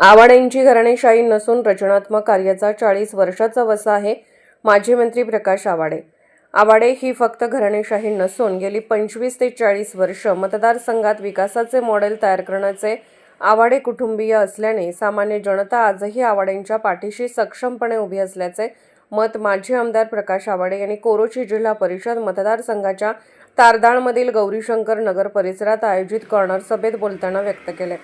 आवाडेंची घराणेशाही नसून रचनात्मक कार्याचा चाळीस वर्षाचा वसा आहे माजी मंत्री प्रकाश आवाडे. आवाडे ही फक्त घराणेशाही नसून गेली पंचवीस ते चाळीस वर्ष मतदारसंघात विकासाचे मॉडेल तयार करण्याचे आवाडे कुटुंबीय असल्याने सामान्य जनता आजही आवाडेंच्या पाठीशी सक्षमपणे उभी असल्याचे मत माजी आमदार प्रकाश आवाडे यांनी कोरोची जिल्हा परिषद मतदारसंघाच्या तारदाळमधील गौरीशंकर नगर परिसरात आयोजित कॉर्नर सभेत बोलताना व्यक्त केले.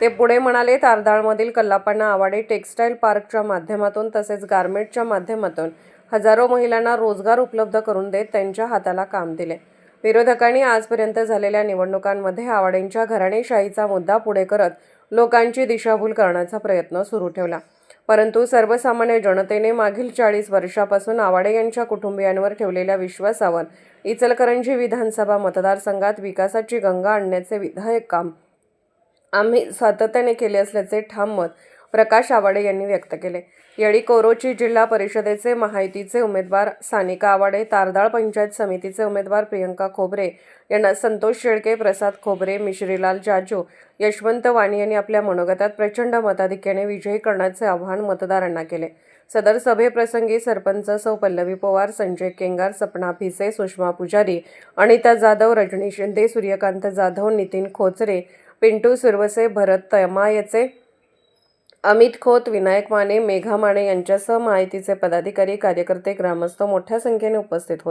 ते पुढे म्हणाले तारदाळमधील कल्लापांना आवाडे टेक्स्टाईल पार्कच्या माध्यमातून तसेच गारमेंटच्या माध्यमातून हजारो महिलांना रोजगार उपलब्ध करून देत त्यांच्या हाताला काम दिले. विरोधकांनी आजपर्यंत झालेल्या निवडणुकांमध्ये आवाडेंच्या घराणेशाहीचा मुद्दा पुढे करत लोकांची दिशाभूल करण्याचा प्रयत्न सुरू ठेवला. परंतु सर्वसामान्य जनतेने मागील चाळीस वर्षापासून आवाडे यांच्या कुटुंबियांवर ठेवलेल्या विश्वासावर इचलकरंजी विधानसभा मतदारसंघात विकासाची गंगा आणण्याचे विधायक काम आम्ही सातत्याने केले असल्याचे ठाम मत प्रकाश आवाडे यांनी व्यक्त केले. येळी कोरोची जिल्हा परिषदेचे महायुतीचे उमेदवार सानिका आवाडे तारदाळ पंचायत समितीचे उमेदवार प्रियंका खोबरे यांना संतोष शेळके प्रसाद खोबरे मिश्रीलाल जाजू यशवंत वाणी यांनी आपल्या मनोगतात प्रचंड मताधिक्याने विजयी करण्याचे आवाहन मतदारांना केले. सदर सभेप्रसंगी सरपंच सौ पल्लवी पवार संजय केंगार सपना भिसे सुषमा पुजारी अनिता जाधव रजनी शिंदे सूर्यकांत जाधव नितीन खोचरे पिंटू सुरवसे भरत तमायचे अमित खोत विनायक माने मेघा माने यांच्यासह माहितीचे पदाधिकारी कार्यकर्ते ग्रामस्थ मोठ्या संख्येने उपस्थित होते.